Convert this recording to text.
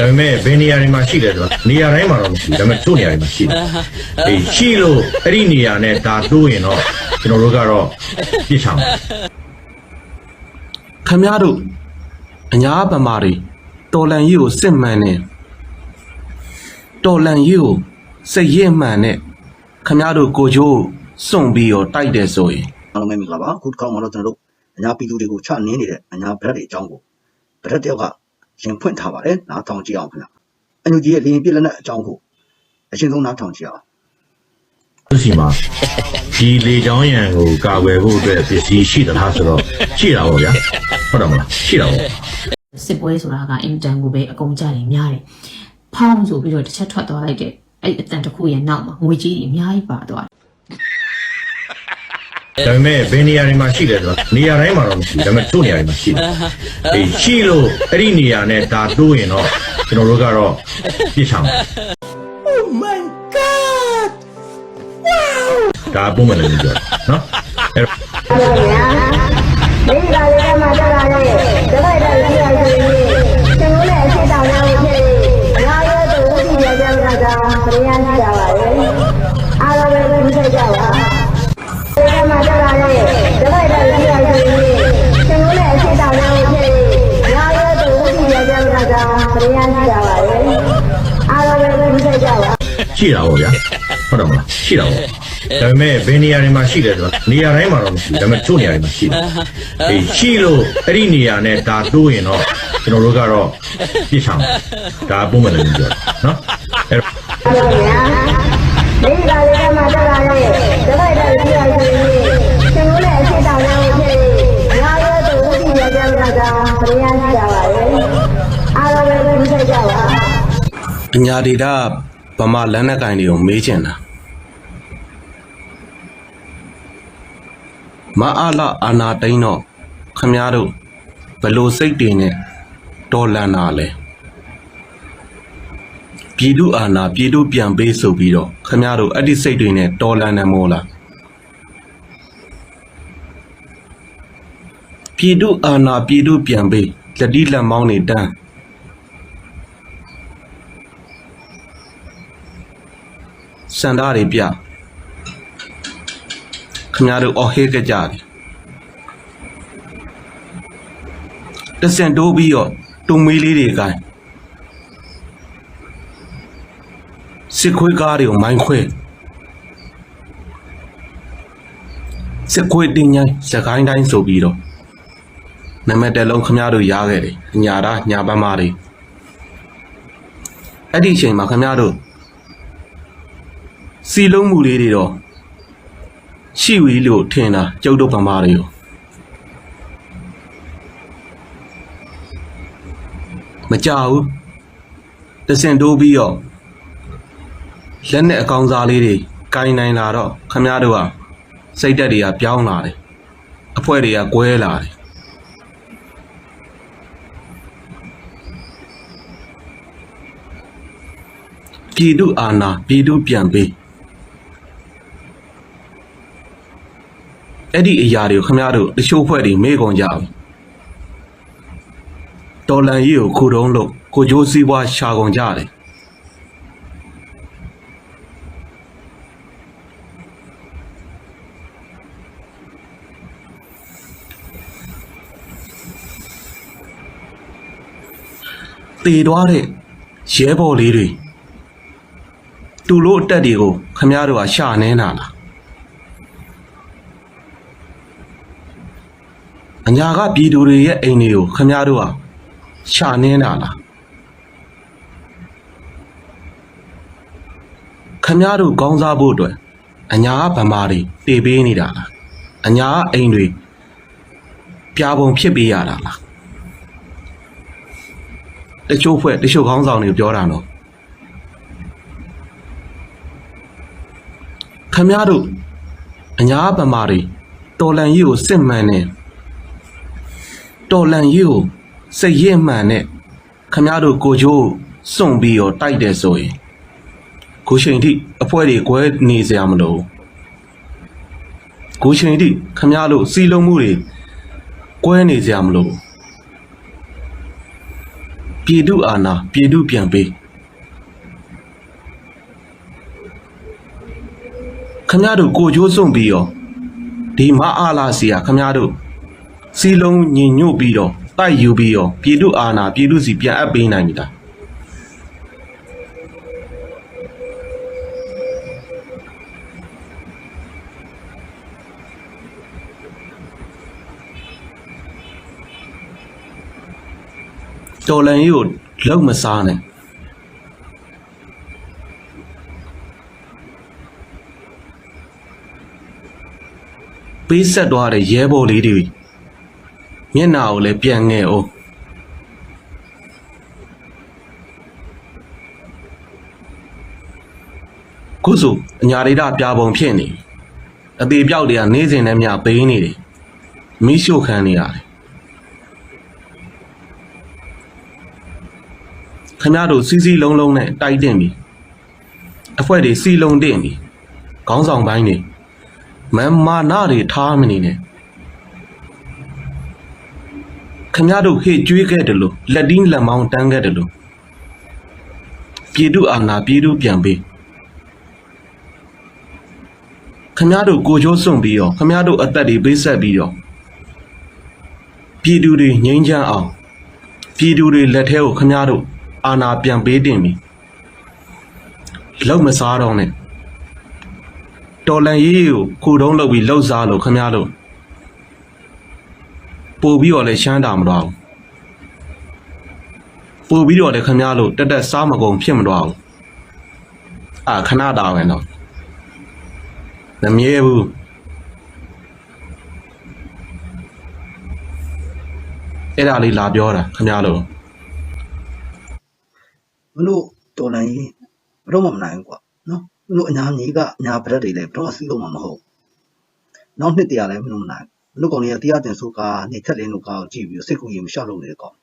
ဒါပေမဲ့ဘယ်နေရာတွေမှာရှိတယ်ဆိုတော့နေရာတိုင်းမှာတော့မရှိဘူးဒါပေမဲ့ချို့နေရာတွေမှာရှိတယ်အေးရှိလို့အဲ့ဒီနေရာနဲ့ဒါတိုးရင်တော့ကျွန်တော်တို့ကတော့ပြစ်ချောင်းခမရတို့အညာဗမာတွေတော်လန်ကြီးကိုစစ်မှန်နေတော်လန်ကြီးကိုစိတ်ရင့်မှန်နဲ့ခမရတို့ကိုချိုးစွန့်ပြီးတော့တိုက်တယ်ဆိုရင်အားလုံးပဲမင်္ဂလာပါအခုတစ်ခေါက်မှာတော့ကျွန်တော်တို့အညာပြည်သူတွေကိုချနင်းနေတဲ့အညာဗရက်တွေအကြောင်းကိုဗရက်တယောက်က ရင်ဖွင့်ထားပါတယ်နားထောင်ကြည့်အောင်ခင်ဗျအညူကြီးရဲ့လင်းပြည့်လက်နဲ့အကြောင်းကိုအရှင်းဆုံးနားထောင်ကြည့်အောင်သူစီမှာဒီလေချောင်းရံကိုကာကွယ်ဖို့အတွက်ပစ္စည်းရှိသလားဆိုတော့ရှိတာပေါ့ဗျာဟုတ်တယ်မလားရှိတာပေါ့စစ်ပွဲဆိုတာကအင်တန်ကိုပဲအကုန်ကြတယ်များတယ်ဖောင်းဆိုပြီးတော့တစ်ချက်ထွက်သွားလိုက်တဲ့အဲ့အတန်တစ်ခုရဲ့နောက်မှာငွေကြီးတွေအများကြီးပါသွားတယ် ဒါပေမဲ့ဘယ်နေရာတွေမှာရှိတယ်ဆိုတော့နေရာတိုင်းမှာတော့မရှိဘူးဒါပေမဲ့ချို့နေရာတွေမှာရှိတယ်အေးရှိလို့အဲ့ဒီနေရာနဲ့ဒါတိုးရင်တော့ကျွန်တော်တို့ကတော့ပြစ်ချောင်း Oh my god ဒါပုံမှန်လည်းပြောနော်အဲ့တော့ ရှိတာပေါ့ဗျာဟုတ်တယ်မလားရှိတာပေါ့ဒါပေမဲ့ဘယ်နေရာတွေမှာရှိတယ်ဆိုတော့နေရာတိုင်းမှာတော့မရှိဘူးဒါပေမဲ့ချို့နေရာတွေမှာရှိတယ်အေးရှိလို့အဲ့ဒီနေရာနဲ့ဒါတိုးရင်တော့ကျွန်တော်တို့ကတော့ပြစ်ချောင်းဒါပုံမှန်လည်းပြောနော်အဲ့တော့ပါဗျာမိဘတွေကမှတက်လာတဲ့တပိုက်တဲ့ကြီးရဆိုရင်ကျွန်တော်လည်းအဖြစ်တောင်းရဖို့ဖြစ်နေငါရဲ့သူဝိညာဉ်ကြောင့်ကပရိယရှိကြပါရဲ့အားလုံးပဲပြည့်ကြပါအညာဒေတာဗ မာလမ်းနဲ့ကင်တွေကိုမေးချင်တာမအားလာအာနာတိန်တော့ခမရတို့ဘလို့စိတ်တွေနဲ့တော်လန်တာလဲပြည်သူအာနာပြည်သူပြန်ပေးဆိုပြီးတော့ခမရတို့အဲ့ဒီစိတ်တွေနဲ့တော်လန်တယ်မို့လားပြည်သူအာနာပြည်သူပြန်ပေးလက်ဒီလက်မောင်းနေတန်း စန္ဒတွေပြခမရတို့အော်ဟေးကြကြတယ်တစင်တိုးပြီးတော့တုံမေးလေးတွေကိုင်းစစ်ခွေးကားတွေကိုမိုင်းခွဲစစ်ခွေးတင်ញိုင်းစကိုင်းတိုင်းဆိုပြီးတော့နမတက်လုံးခမရတို့ရားခဲ့တယ်ညာတာညာပန်းမာတွေအဲ့ဒီအချိန်မှာခမရတို့ စီလုံးမှုလေးတွေတော့ရှိဝီလို့ထင်တာကျုပ်တို့ဗမာတွေကိုမကြဘူးတစင်တိုးပြီးတော့လက်နဲ့အကောင်စားလေးတွေကင်နိုင်လာတော့ခမရတို့ကစိတ်တက်တွေကပြောင်းလာတယ်အဖွဲတွေကကွဲလာတယ်ပြည်သူအာဏာပြည်သူပြန်ပေး အဲ့ဒီအရာတွေကိုခမရတို့တချို့ဖွဲ့တွေမေ့ကုန်ကြဘူးတော်လန်ကြီးကိုခုတုံးလို့ကိုကြိုးစည်းပွားရှာကုန်ကြတယ်တည်သွားတဲ့ရဲဘော်လေးတွေသူတို့အတက်တွေကိုခမရတို့ကရှာနေတာလား အညာကပြည်သူတွေရဲ့အိမ်တွေကိုခမည်းတော်ကရှာနင်းတာလားခမည်းတော်ကောင်းစားဖို့အတွက်အညာကဗမာတွေတေပေးနေတာလားအညာကအိမ်တွေပြာပုံဖြစ်ပေးရတာလားတချို့ဖွဲ့တချို့ခေါင်းဆောင်တွေပြောတာတော့ခမည်းတော်အညာကဗမာတွေတော်လန်ကြီးကိုစစ်မှန်နေ တော်လန်ကြီးကိုစိတ်ရင့်မှန်နဲ့ခမရတို့ကိုချိုးစွန့်ပြီးတော့တိုက်တယ်ဆိုရင်ခုချိန်ထိအဖွဲတွေကွဲနေစရာမလိုဘူးခုချိန်ထိခမရတို့စီလုံးမှုတွေကွဲနေစရာမလိုဘူးပြပြည်သူအာဏာပြည်သူပြန်ပေးခမရတို့ကိုကြိုးစွန့်ပြီးတော့ဒီမအားလာစီယာခမရတို့ စီလုံးညင်ညွတ်ပြီးတော့တိုက်ယူပြီးတော့ပြည်သူအာဏာပြည်သူစီပြန်အပ်ပေးနိုင်ပြီလားတော်လန်ကြီးကိုလောက်မစားနဲ့ပေးဆက်သွားတဲ့ရဲဘော်လေးတွေ မျက်နာကိုလည်းပြန်ငဲ့အောင်ခုစုအညာရိဒပြာပုံဖြစ်နေပြီအသေးပြောက်တွေကနေစဉ်နဲ့မျှပေးနေတယ်မိရှုခံနေရတယ်ခမရတို့စီစီလုံးလုံးနဲ့တိုက်တင်ပြီအဖွဲတွေစီလုံးတင်ပြီခေါင်းဆောင်ပိုင်းတွေမန်မာနာတွေထားမနေနဲ့ ခမရတို့ဟေ့ကျွေးခဲ့တယ်လို့လက်တင်းလက်မောင်းတန်းခဲ့တယ်လို့ပြည်သူအာဏာပြည်သူပြန်ပေးခမရတို့ကိုချိုးစွန့်ပြီးတော့ခမရတို့အသက်တွေပေးဆက်ပြီးတော့ပြည်သူတွေငြိမ်းချမ်းအောင်ပြည်သူတွေလက်ထဲကိုခမည်းတော်အာနာပြန်ပေးတင်ပြီလောက်မစားတော့နဲ့တော်လန်ရေးကိုခုတုံးလုပ်ပြီးလှုပ်စားလို့ခမည်းတော် ပို့ပြီးတော့လည်းရှမ်းတာမတော့ဘူးပို့ပြီးတော့လည်းခမည်းတော်တက်တက်စားမကုန်ဖြစ်မတော့ဘူးအာခဏတာပဲတော့မမြဲဘူးအဲ့ဒါလေးလာပြောတာခမည်းတော်မင်းတို့တော်လိုင်းဘယ်တော့မှမနိုင်ဘူးကွာနော်မင်းတို့အညာကြီးကအညာဗရက်တွေလည်းဘယ်တော့မှစီးလို့မှမဟုတ်နောက်နှစ်တရာလည်းမင်းတို့မနိုင်ဘူး မင်းတို့ကောင်တွေကတရားတင်ဆိုကားနေထက်လင်းတို့ကားကိုကြည့်ပြီးစိတ်ကူရင်မရှောက်လို့နေတယ်ကောင်